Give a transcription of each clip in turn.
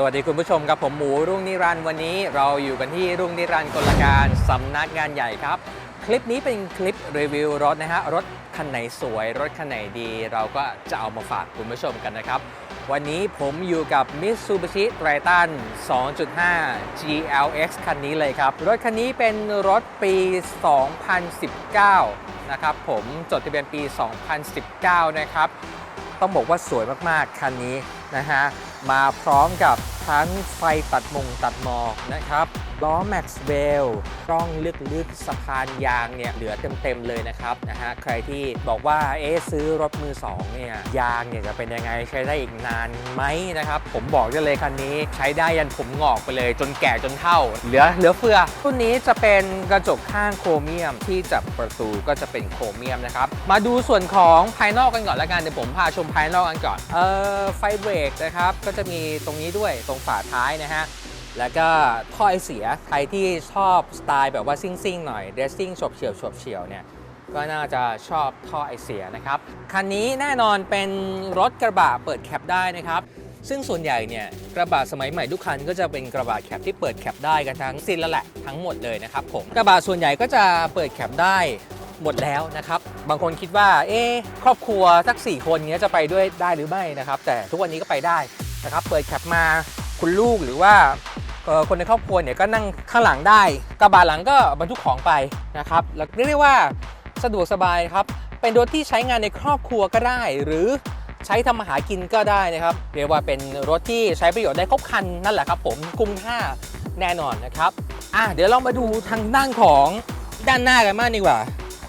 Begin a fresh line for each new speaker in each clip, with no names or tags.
สวัสดีคุณผู้ชมครับผมหมูรุ่งนิรันดร์วันนี้เราอยู่กันที่รุ่งนิรันดร์กลการสำนักงานใหญ่ครับ คลิปนี้เป็นคลิปรีวิวรถนะฮะรถคันไหนสวย รถคันไหนดี เราก็จะเอามาฝากคุณผู้ชมกันนะครับ วันนี้ผมอยู่กับ Mitsubishi Triton 2.5 GLX คันนี้เลยครับ รถคันนี้เป็นรถปี 2019 นะครับผมจดทะเบียนปี 2019 นะครับต้องบอกว่าสวยมากๆ คันนี้นะฮะมาพร้อมกับทั้งไฟตัดมงตัดหมอกนะครับล้อ Max w e l l กล้องลึกๆสะพานยางเนี่ยเหลือเต็มๆเลยนะครับนะฮะใครที่บอกว่าเอ๊ะซื้อรถมือ2เนี่ยยางเนี่ยจะเป็นยังไงใช้ได้อีกนานไหมนะครับผมบอกได้เลยคันนี้ใช้ได้ยันผมงอกไปเลย จนแก่จนเท่า เหลือเหลือเฟือรุ่นนี้จะเป็นกระจกข้างโครเมียมที่จับประตูก็จะเป็นโครเมียมนะครับมาดูส่วนของภายนอกกันก่อนละกันเดี๋ยวผมพาชมภายนอกกันก่อนเออไฟเบรกนะครับ ก็จะมีตรงนี้ด้วยตรงฝาท้ายนะฮะ แล้วก็ท่อไอเสียใครที่ชอบสไตล์แบบว่าซิ่งๆหน่อยเดซซิ่งฉบเฉียวฉบเฉียวเนี่ยก็น่าจะชอบท่อไอเสียนะครับ คันนี้แน่นอนเป็นรถกระบะเปิดแคปได้นะครับ ซึ่งส่วนใหญ่เนี่ยกระบะสมัยใหม่ทุกคันก็จะเป็นกระบะแคปที่เปิดแคปได้กันทั้งสิ้นแล้วแหละทั้งหมดเลยนะครับผมกระบะส่วนใหญ่ก็จะเปิดแคปได้ หมดแล้วนะครับ บางคนคิดว่า เอ๊ครอบครัวสัก 4 คนเนี้ยจะไปด้วยได้หรือไม่นะครับ แต่ทุกวันนี้ก็ไปได้นะครับ เปิดแคปมาคุณลูกหรือว่าคนในครอบครัวเนี่ยก็นั่งข้างหลังได้ กระบะหลังก็บรรทุกของไปนะครับแล้วเรียกได้ว่าสะดวกสบายครับ เป็นรถที่ใช้งานในครอบครัวก็ได้ หรือใช้ทำมาหากินก็ได้นะครับ เรียกว่าเป็นรถที่ใช้ประโยชน์ได้ครบคันนั่นแหละครับผมคุ้มค่าแน่นอนนะครับอะเดี๋ยวเรามาดูทางด้านของด้านหน้ากันมากดีกว่า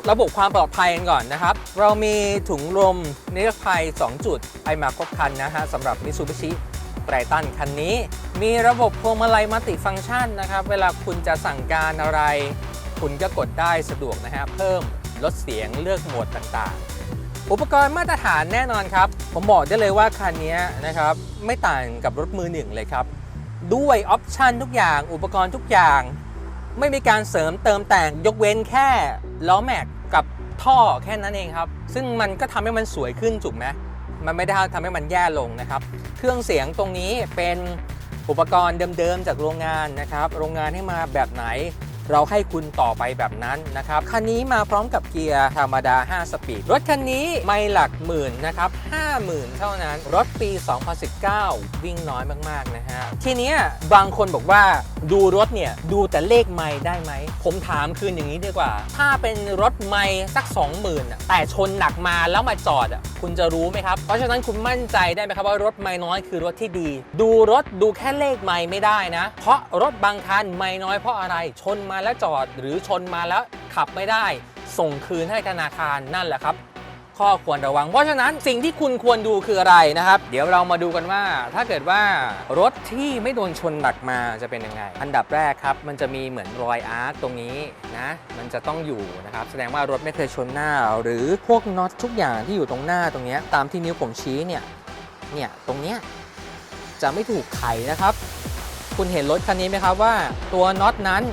ระบบความปลอดภัยกันก่อนนะครับ เรามีถุงลมนิรภัย 2 จุดไปมาครบคันนะฮะสำหรับ Mitsubishi ไตรตันคันนี้ มีระบบพวงมาลัยมัลติฟังก์ชันนะครับ เวลาคุณจะสั่งการอะไร คุณก็กดได้สะดวกนะฮะ เพิ่มลดเสียงเลือกโหมดต่างๆ อุปกรณ์มาตรฐานแน่นอนครับ ผมบอกได้เลยว่าคันนี้นะครับ ไม่ต่างกับรถมือหนึ่งเลยครับ ด้วยออปชันทุกอย่างอุปกรณ์ทุกอย่าง ไม่มีการเสริมเติมแต่งยกเว้นแค่ล้อแม็ก ท่อแค่นั้นเองครับ ซึ่งมันก็ทำให้มันสวยขึ้นถูกไหมมันไม่ได้ทำให้มันแย่ลงนะครับ เครื่องเสียงตรงนี้เป็นอุปกรณ์เดิมๆจากโรงงานนะครับ โรงงานให้มาแบบไหน เราให้คุณต่อไปแบบนั้นนะครับคันนี้มาพร้อมกับเกียร์ธรรมดา 5 สปีด รถคันนี้ไม่หลักหมื่นนะครับ50,000 เท่านั้น รถปี 2019 วิ่งน้อยมากๆนะฮะทีเนี้ยบางคนบอกว่าดูรถเนี่ยดูแต่เลขไม่ได้ไหม ผมถามคืนอย่างนี้ดีกว่า ถ้าเป็นรถไม่สัก 20,000อะแต่ชนหนักมาแล้วมาจอดอะคุณจะรู้ไหมครับ เพราะฉะนั้นคุณมั่นใจได้ไหมครับว่ารถไม่น้อยคือรถที่ดี ดูรถดูแค่เลขไม่ไม่ได้นะ เพราะรถบางคันไม่น้อยเพราะอะไรชนมาแล้วจอด หรือชนมาแล้วขับไม่ได้ ส่งคืนให้ธนาคารนั่นแหละครับ ข้อควรระวัง เพราะฉะนั้นสิ่งที่คุณควรดูคืออะไรนะครับ เดี๋ยวเรามาดูกันว่า ถ้าเกิดว่ารถที่ไม่โดนชนหนักมาจะเป็นยังไง อันดับแรกครับ มันจะมีเหมือนรอยอาร์คตรงนี้นะ มันจะต้องอยู่นะครับ แสดงว่ารถไม่เคยชนหน้า หรือพวกน็อตทุกอย่างที่อยู่ตรงหน้าตรงนี้ตามที่นิ้วผมชี้เนี่ย เนี่ยตรงเนี้ยจะไม่ถูกไขนะครับ คุณเห็นรถคันนี้ไหมครับว่า ตัวน็อตนั้น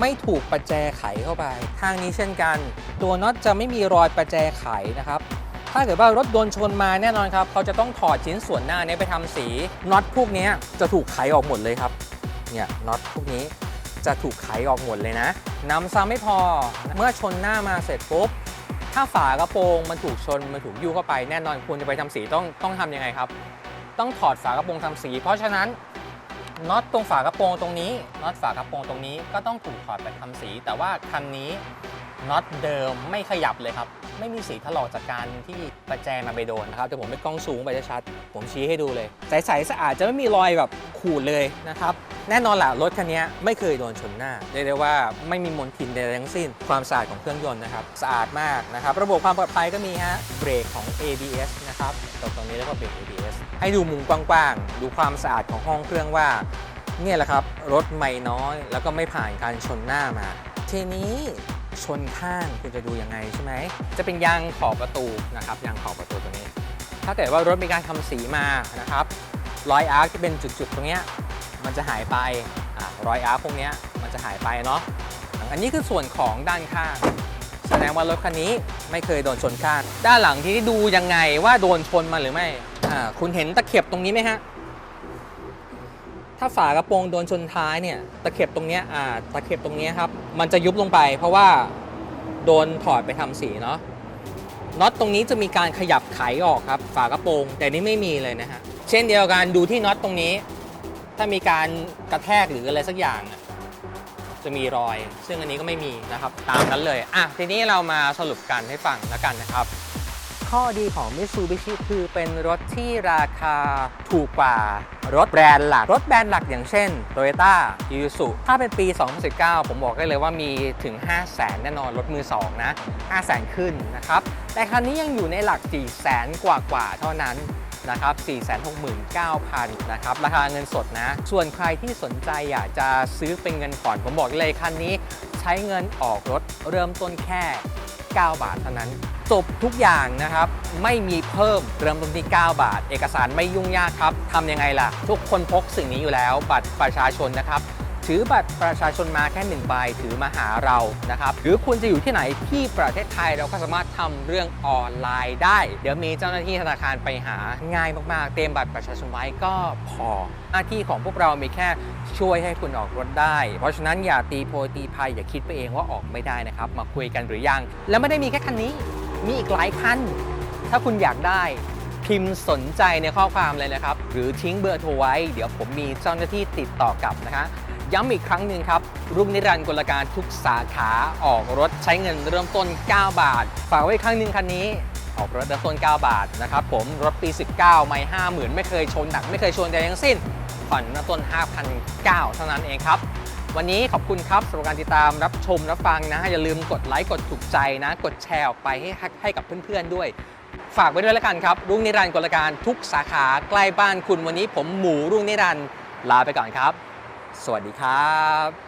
ไม่ถูกประแจไขเข้าไป ทางนี้เช่นกัน ตัวน็อตจะไม่มีรอยประแจไขนะครับถ้าเกิดว่ารถโดนชนมาแน่นอนครับ เขาจะต้องถอดชิ้นส่วนหน้านี้ไปทำสีน็อตพวกนี้จะถูกไขออกหมดเลยครับเนี่ยน็อตพวกนี้จะถูกไขออกหมดเลยนะนำซ้ำไม่พอเมื่อชนหน้ามาเสร็จปุ๊บถ้าฝากระโปรงมันถูกชนมันถูกยุเข้าไปแน่นอนคุณจะไปทำสีต้องต้องทำยังไงครับ ต้องถอดฝากระโปรงทำสี เพราะฉะนั้น น็อตตรงฝากระโปรงตรงนี้น็อตฝากระโปรงตรงนี้ก็ต้องถูกถอดไปทำสี แต่ว่าคันนี้น็อตเดิมไม่ขยับเลยครับ ไม่มีสีถลอกจากการที่ประแจมาไปโดนนะครับแต่ผมไม่กล้องซูมไปชัด ผมชี้ให้ดูเลย ใสๆสะอาดจะไม่มีรอยแบบขูดเลยนะครับ แน่นอนแหละรถคันนี้ไม่เคยโดนชนหน้าเรียกได้ว่าไม่มีมลทินใดทั้งสิ้น ความสะอาดของเครื่องยนต์นะครับสะอาดมากนะครับ ระบบความปลอดภัยก็มีฮะเบรกของ ABS นะครับตรงตรงนี้เรียกว่าเบรก ABS ให้ดูมุมกว้างๆดูความสะอาดของห้องเครื่องว่าเนี่ยแหละครับรถไม่น้อย แล้วก็ไม่ผ่านการชนหน้ามาทีนี้ ชนข้างคุณจะดูยังไงใช่ไหม จะเป็นยางขอบประตูนะครับยางขอบประตูตัวนี้ ถ้าเกิดว่ารถมีการทำสีมานะครับรอยอาร์คที่เป็นจุดๆ ตรงเนี้ยมันจะหายไปอ่ารอยอาร์คพวกเนี้ยมันจะหายไปเนาะอันนี้คือส่วนของด้านข้าง แสดงว่ารถคันนี้ไม่เคยโดนชนข้าง ด้านหลังที่ดูยังไงว่าโดนชนมาหรือไม่อ่าคุณเห็นตะเข็บตรงนี้ไหมฮะ ถ้าฝากระโปรงโดนชนท้ายเนี่ยตะเข็บตรงเนี้ยอ่าตะเข็บตรงเนี้ยครับมันจะยุบลงไป เพราะว่าโดนถอดไปทำสีเนาะน็อตตรงนี้จะมีการขยับไขออกครับ ฝากระโปรง แต่นี่ไม่มีเลยนะฮะเช่นเดียวกันดูที่น็อตตรงนี้ ถ้ามีการกระแทกหรืออะไรสักอย่างจะมีรอย ซึ่งอันนี้ก็ไม่มีนะครับ ตามนั้นเลยอะทีนี้เรามาสรุปกันให้ฟังแล้วกันนะครับ ข้อดีของ Mitsubishi คือเป็นรถที่ราคาถูกกว่ารถแบรนด์หลัก รถแบรนด์หลักอย่างเช่น Toyota i s u ถ้าเป็นปี 2019 ผมบอกได้เลยว่ามีถึง 5 0 0แสนแน่นอนรถมือ 2 นะ 5 0 0แสนขึ้นนะครับ แต่คันนี้ยังอยู่ในหลัก 4 0 0แสนกว่ากว่าเท่านั้นนะครับ 469,000 นะครับ ราคาเงินสดนะ ส่วนใครที่สนใจอยากจะซื้อเป็นเงินผ่อน ผมบอกเลยคันนี้ใช้เงินออกรถเริ่มต้นแค่ 9 บาทเท่านั้นจบทุกอย่างนะครับ ไม่มีเพิ่มเริ่มต้นที่ 9 บาท เอกสารไม่ยุ่งยากครับทำยังไงล่ะ ทุกคนพกสิ่งนี้อยู่แล้ว บัตรประชาชนนะครับ ถือบัตรประชาชนมาแค่หนึ่งใบถือมาหาเรานะครับ หรือคุณจะอยู่ที่ไหนที่ประเทศไทยเราก็สามารถทำเรื่องออนไลน์ได้ เดี๋ยวมีเจ้าหน้าที่ธนาคารไปหาง่ายมากๆ เตรียมบัตรประชาชนไว้ก็พอ หน้าที่ของพวกเรามีแค่ช่วยให้คุณออกรถได้ เพราะฉะนั้นอย่าตีโพตีพายอย่าคิดไปเองว่าออกไม่ได้นะครับ มาคุยกันหรือยัง แล้วไม่ได้มีแค่คันนี้ มีอีกหลายคัน ถ้าคุณอยากได้พิมพ์สนใจในข้อความเลยนะครับ หรือทิ้งเบอร์โทรไว้ เดี๋ยวผมมีเจ้าหน้าที่ติดต่อกลับนะคะ ย้ำอีกครั้งหนึ่งครับ รุ่งนิรันดร์กลการทุกสาขาออกรถใช้เงินเริ่มต้น 9 บาท ฝากไว้ครั้งหนึ่งคันนี้ ออกรถเริ่มต้น 9 บาทนะครับผมรถปี 19 ไม่50,000ไม่เคยชนหนัก ไม่เคยชนใดทั้งสิ้น ผ่อนเริ่มต้น5,900เท่านั้นเองครับวันนี้ขอบคุณครับสำหรับการติดตามรับชมรับฟังนะ อย่าลืมกดไลค์กดถูกใจนะ กดแชร์ออกไปให้ให้กับเพื่อนๆด้วย ฝากไว้ด้วยแล้วกันครับ รุ่งนิรันดร์กลการทุกสาขาใกล้บ้านคุณวันนี้ผมหมูรุ่งนิรันดร์ลาไปก่อนครับ สวัสดีครับ